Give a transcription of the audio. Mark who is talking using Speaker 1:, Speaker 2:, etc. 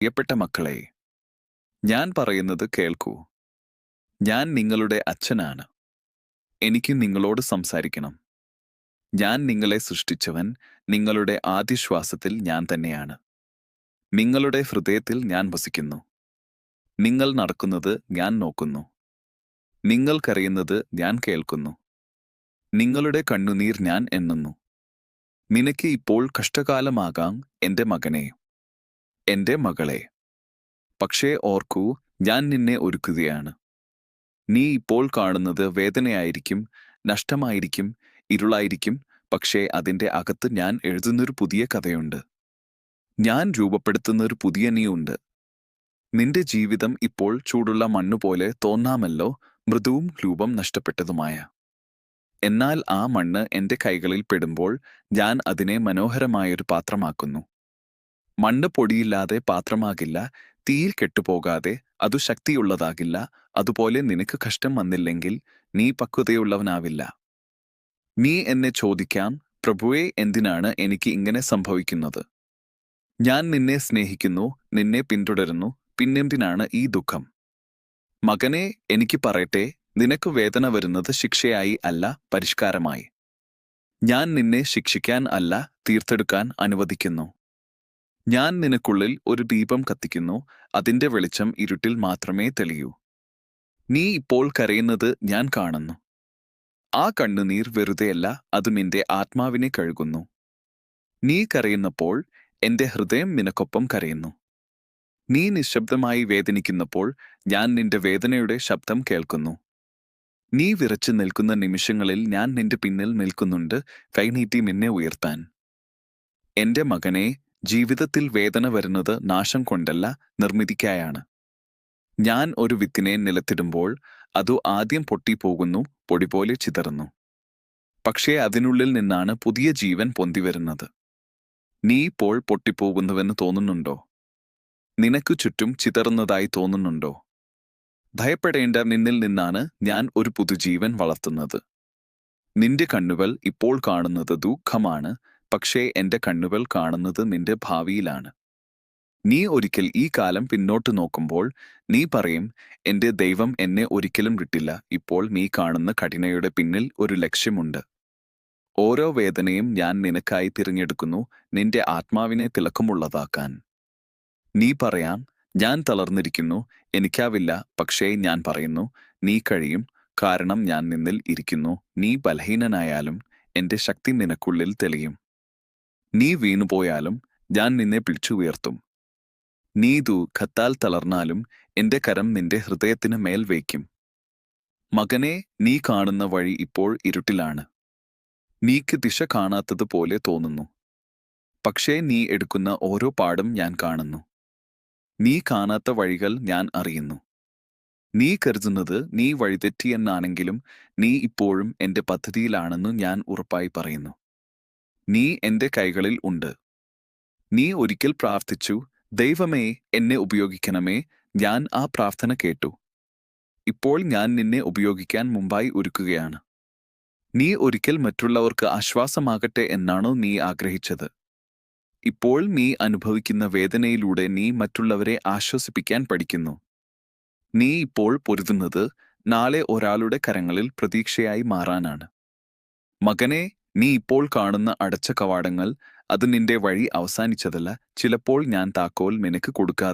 Speaker 1: പ്രിയപ്പെട്ട മക്കളെ ഞാൻ പറയുന്നത് കേൾക്കൂ. ഞാൻ നിങ്ങളുടെ അച്ഛനാണ്. എനിക്ക് നിങ്ങളോട് സംസാരിക്കണം. ഞാൻ നിങ്ങളെ സൃഷ്ടിച്ചവൻ നിങ്ങളുടെ ആദ്യശ്വാസത്തിൽ ഞാൻ തന്നെയാണ്. നിങ്ങളുടെ ഹൃദയത്തിൽ ഞാൻ വസിക്കുന്നു. നിങ്ങൾ നടക്കുന്നത് ഞാൻ നോക്കുന്നു. നിങ്ങൾക്കറിയുന്നത് ഞാൻ കേൾക്കുന്നു. നിങ്ങളുടെ കണ്ണുനീർ ഞാൻ എണ്ണുന്നു. നിനക്ക് ഇപ്പോൾ കഷ്ടകാലമാകാം എന്റെ മകനെ. എന്റെ മകളെ. പക്ഷേ ഓർക്കൂ ഞാൻ നിന്നെ ഒരുക്കുകയാണ്. നീ ഇപ്പോൾ കാണുന്നത് വേദനയായിരിക്കും നഷ്ടമായിരിക്കും ഇരുളായിരിക്കും പക്ഷേ അതിന്റെ അകത്ത് ഞാൻ എഴുതുന്നൊരു പുതിയ കഥയുണ്ട്. ഞാൻ രൂപപ്പെടുത്തുന്നൊരു പുതിയ നീയുണ്ട്. നിന്റെ ജീവിതം ഇപ്പോൾ ചൂടുള്ള മണ്ണുപോലെ തോന്നാമല്ലോ മൃദുവും രൂപം നഷ്ടപ്പെട്ടതുമായ. എന്നാൽ ആ മണ്ണ് എന്റെ കൈകളിൽ പെടുമ്പോൾ ഞാൻ അതിനെ മനോഹരമായൊരു പാത്രമാക്കുന്നു. മണ്ണ് പൊടിയില്ലാതെ പാത്രമാകില്ല തീയിൽ കെട്ടുപോകാതെ അതു ശക്തിയുള്ളതാകില്ല അതുപോലെ നിനക്ക് കഷ്ടം വന്നില്ലെങ്കിൽ നീ പക്വതയുള്ളവനാവില്ല. നീ എന്നെ ചോദിക്കാം പ്രഭുവെ എന്തിനാണ് എനിക്ക് ഇങ്ങനെ സംഭവിക്കുന്നത്? ഞാൻ നിന്നെ സ്നേഹിക്കുന്നു നിന്നെ പിന്തുടരുന്നു പിന്നെന്തിനാണ് ഈ ദുഃഖം? മകനെ എനിക്ക് പറയട്ടെ നിനക്ക് വേദന വരുന്നത് ശിക്ഷയായി അല്ല പരിഷ്കാരമായി. ഞാൻ നിന്നെ ശിക്ഷിക്കാൻ അല്ല തീർത്തെടുക്കാൻ അനുവദിക്കുന്നു. ഞാൻ നിനക്കുള്ളിൽ ഒരു ദീപം കത്തിക്കുന്നു അതിന്റെ വെളിച്ചം ഇരുട്ടിൽ മാത്രമേ തെളിയൂ. നീ ഇപ്പോൾ കരയുന്നത് ഞാൻ കാണുന്നു. ആ കണ്ണുനീർ വെറുതെയല്ല അത് എന്റെ ആത്മാവിനെ കഴുകുന്നു. നീ കരയുന്നപ്പോൾ എന്റെ ഹൃദയം നിനക്കൊപ്പം കരയുന്നു. നീ നിശബ്ദമായി വേദനിക്കുന്നപ്പോൾ ഞാൻ നിന്റെ വേദനയുടെ ശബ്ദം കേൾക്കുന്നു. നീ വിറച്ചു നിൽക്കുന്ന നിമിഷങ്ങളിൽ ഞാൻ നിന്റെ പിന്നിൽ നിൽക്കുന്നുണ്ട് കൈനീട്ടി നിന്നെ ഉയർത്താൻ. എന്റെ മകനെ ജീവിതത്തിൽ വേദന വരുന്നത് നാശം കൊണ്ടല്ല നിർമ്മിതിക്കായാണ്. ഞാൻ ഒരു വിത്തിനെ നിലത്തിടുമ്പോൾ അതു ആദ്യം പൊട്ടിപ്പോകുന്നു പൊടി പോലെ ചിതറുന്നു. പക്ഷേ അതിനുള്ളിൽ നിന്നാണ് പുതിയ ജീവൻ പൊന്തിവരുന്നത് നീ ഇപ്പോൾ പൊട്ടിപ്പോകുന്നുവെന്ന് തോന്നുന്നുണ്ടോ? നിനക്കു ചുറ്റും ചിതറുന്നതായി തോന്നുന്നുണ്ടോ? ഭയപ്പെടേണ്ട നിന്നിൽ നിന്നാണ് ഞാൻ ഒരു പുതുജീവൻ വളർത്തുന്നത്. നിന്റെ കണ്ണുകൾ ഇപ്പോൾ കാണുന്നത് ദുഃഖമാണ് പക്ഷേ എന്റെ കണ്ണുകൾ കാണുന്നത് നിന്റെ ഭാവിയിലാണ്. നീ ഒരിക്കൽ ഈ കാലം പിന്നോട്ട് നോക്കുമ്പോൾ നീ പറയും എന്റെ ദൈവം എന്നെ ഒരിക്കലും വിട്ടില്ല. ഇപ്പോൾ നീ കാണുന്ന കഠിനയുടെ പിന്നിൽ ഒരു ലക്ഷ്യമുണ്ട്. ഓരോ വേദനയും ഞാൻ നിനക്കായി തിരഞ്ഞെടുക്കുന്നു. നിന്റെ ആത്മാവിനെ തിളക്കമുള്ളതാക്കാൻ. നീ പറയാം ഞാൻ തളർന്നിരിക്കുന്നു. എനിക്കാവില്ല. പക്ഷേ ഞാൻ പറയുന്നു നീ കഴിയും. കാരണം ഞാൻ നിന്നിൽ ഇരിക്കുന്നു. നീ ബലഹീനനായാലും എന്റെ ശക്തി നിനക്കുള്ളിൽ തെളിയും. നീ വീണുപോയാലും ഞാൻ നിന്നെ പിടിച്ചുയർത്തും. നീ ഖത്താൽ തളർന്നാലും എന്റെ കരം നിന്റെ ഹൃദയത്തിന് മേൽ വയ്ക്കും. മകനെ നീ കാണുന്ന വഴി ഇപ്പോൾ ഇരുട്ടിലാണ്. നീക്ക് ദിശ കാണാത്തതുപോലെ തോന്നുന്നു. പക്ഷേ നീ എടുക്കുന്ന ഓരോ പാടും ഞാൻ കാണുന്നു. നീ കാണാത്ത വഴികൾ ഞാൻ അറിയുന്നു. നീ കരുതുന്നത് നീ വഴിതെറ്റിയെന്നാണെങ്കിലും നീ ഇപ്പോഴും എന്റെ പദ്ധതിയിലാണെന്ന് ഞാൻ ഉറപ്പായി പറയുന്നു. നീ എന്റെ കൈകളിൽ ഉണ്ട്. നീ ഒരിക്കൽ പ്രാർത്ഥിച്ചു ദൈവമേ എന്നെ ഉപയോഗിക്കണമേ ഞാൻ ആ പ്രാർത്ഥന കേട്ടു. ഇപ്പോൾ ഞാൻ നിന്നെ ഉപയോഗിക്കാൻ മുമ്പായി ഒരുക്കുകയാണ്. നീ ഒരിക്കൽ മറ്റുള്ളവർക്ക് ആശ്വാസമാകട്ടെ എന്നാണോ നീ ആഗ്രഹിച്ചത്. ഇപ്പോൾ നീ അനുഭവിക്കുന്ന വേദനയിലൂടെ നീ മറ്റുള്ളവരെ ആശ്വസിപ്പിക്കാൻ പഠിക്കുന്നു. നീ ഇപ്പോൾ പൊരുതുന്നത് നാളെ ഒരാളുടെ കരങ്ങളിൽ പ്രതീക്ഷയായി മാറാനാണ്. മകനെ നീ ഇപ്പോൾ കാണുന്ന അടച്ച കവാടങ്ങൾ അത് നിന്റെ വഴി അവസാനിച്ചതല്ല. ചിലപ്പോൾ ഞാൻ താക്കോൽ നിനക്ക് കൊടുക്കാതെ